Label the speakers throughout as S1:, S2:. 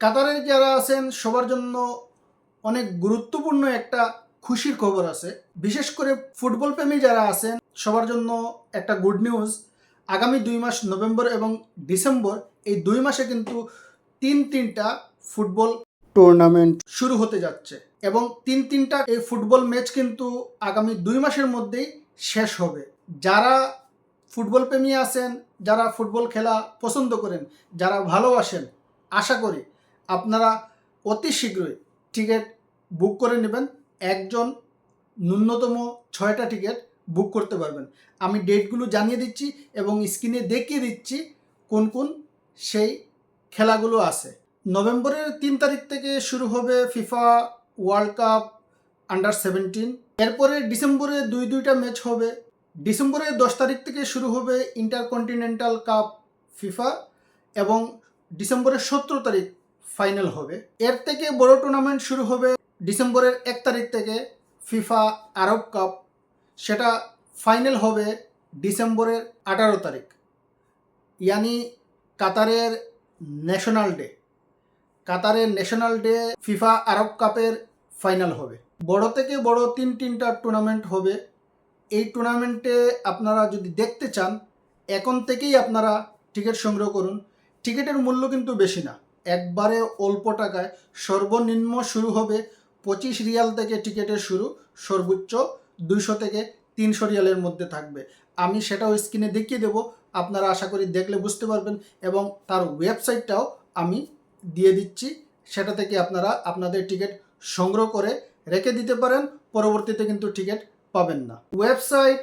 S1: কাতারে যারা আছেন, সবার জন্য অনেক গুরুত্বপূর্ণ একটা খুশির খবর আছে। বিশেষ করে ফুটবল প্রেমী যারা আছেন, সবার জন্য একটা গুড নিউজ আগামী দুই মাস নভেম্বর এবং ডিসেম্বর, এই দুই মাসে কিন্তু তিন তিনটা ফুটবল টুর্নামেন্ট শুরু হতে যাচ্ছে এবং তিন তিনটা এই ফুটবল ম্যাচ কিন্তু আগামী দুই মাসের মধ্যেই শেষ হবে। যারা ফুটবল প্রেমী আছেন, যারা ফুটবল খেলা পছন্দ করেন, যারা ভালোবাসেন, আশা করি আপনারা অতি শীঘ্রই টিকিট বুক করে নেবেন। একজন ন্যূনতম ছয়টা টিকিট বুক করতে পারবেন। আমি ডেটগুলো জানিয়ে দিচ্ছি এবং স্ক্রিনে দেখিয়ে দিচ্ছি কোন কোন সেই খেলাগুলো আছে। নভেম্বরের তিন তারিখ থেকে শুরু হবে FIFA World Cup under seventeen. এরপরে ডিসেম্বরে দুই দুইটা ম্যাচ হবে। ডিসেম্বরের দশ তারিখ থেকে শুরু হবে ইন্টারকন্টিনেন্টাল কাপ ফিফা এবং ডিসেম্বরের সতেরো তারিখ ফাইনাল হবে। এর থেকে বড় টুর্নামেন্ট শুরু হবে ডিসেম্বরের এক তারিখ থেকে ফিফা আরব কাপ। সেটা ফাইনাল হবে ডিসেম্বরের আঠারো তারিখ। ইয়ানি কাতারের ন্যাশনাল ডে কাতারের ন্যাশনাল ডে ফিফা আরব কাপের ফাইনাল হবে। বড় থেকে বড় তিন তিনটা টুর্নামেন্ট হবে। এই টুর্নামেন্টে আপনারা যদি দেখতে চান, এখন থেকেই আপনারা টিকিট সংগ্রহ করুন। টিকিটের মূল্য কিন্তু বেশি না। একবারে অল্প টাকায় সর্বনিম্ন শুরু হবে পঁচিশ রিয়াল থেকে টিকিটের শুরু, সর্বোচ্চ দুইশো থেকে তিনশো রিয়ালের মধ্যে থাকবে। আমি সেটাও স্ক্রিনে দেখিয়ে দেবো, আপনারা আশা করি দেখলে বুঝতে পারবেন এবং তার ওয়েবসাইটটাও আমি দিয়ে দিচ্ছি, সেটা থেকে আপনারা আপনাদের টিকিট সংগ্রহ করে রেখে দিতে পারেন, পরবর্তীতে কিন্তু টিকিট পাবেন না। ওয়েবসাইট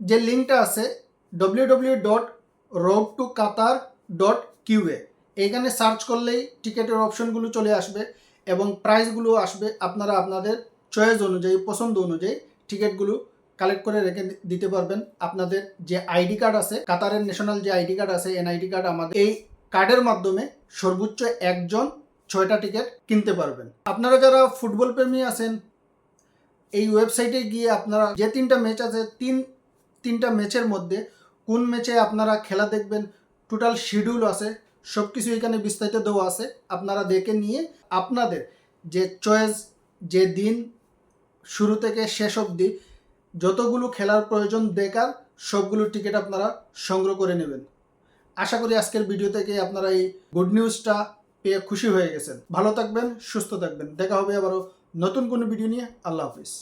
S1: যে লিঙ্কটা আছে W W dot road to Qatar dot QA এইখানে সার্চ করলেই টিকিটের অপশনগুলো চলে আসবে এবং প্রাইসগুলো আসবে আপনারা আপনাদের চয়েস অনুযায়ী, পছন্দ অনুযায়ী টিকিটগুলো কালেক্ট করে রেখে দিতে পারবেন। আপনাদের যে আইডি কার্ড আছে, কাতারের ন্যাশনাল যে আইডি কার্ড আছে, এনআইডি কার্ড আমাদের এই কার্ডের মাধ্যমে সর্বোচ্চ একজন ছয়টা টিকিট কিনতে পারবেন। আপনারা যারা ফুটবল প্রেমী আছেন, এই ওয়েবসাইটে গিয়ে আপনারা যে তিনটা ম্যাচ আছে, তিন, তিনটা ম্যাচের মধ্যে কোন ম্যাচে আপনারা খেলা দেখবেন, টোটাল শিডিউল আছে সব কিছু এখানে বিস্তারিত দেওয়া আছে। আপনারা দেখে নিয়ে আপনাদের যে চয়েস যে দিন শুরু থেকে শেষ অবধি যতগুলো খেলার প্রয়োজন দেখার সবগুলো টিকিট আপনারা সংগ্রহ করে নেবেন। আশা করি আজকের ভিডিও থেকে আপনারা এই গুড নিউজটা পেয়ে খুশি হয়ে গেছেন। ভালো থাকবেন, সুস্থ থাকবেন। দেখা হবে আবারও নতুন কোনো ভিডিও নিয়ে। আল্লাহ হাফিজ।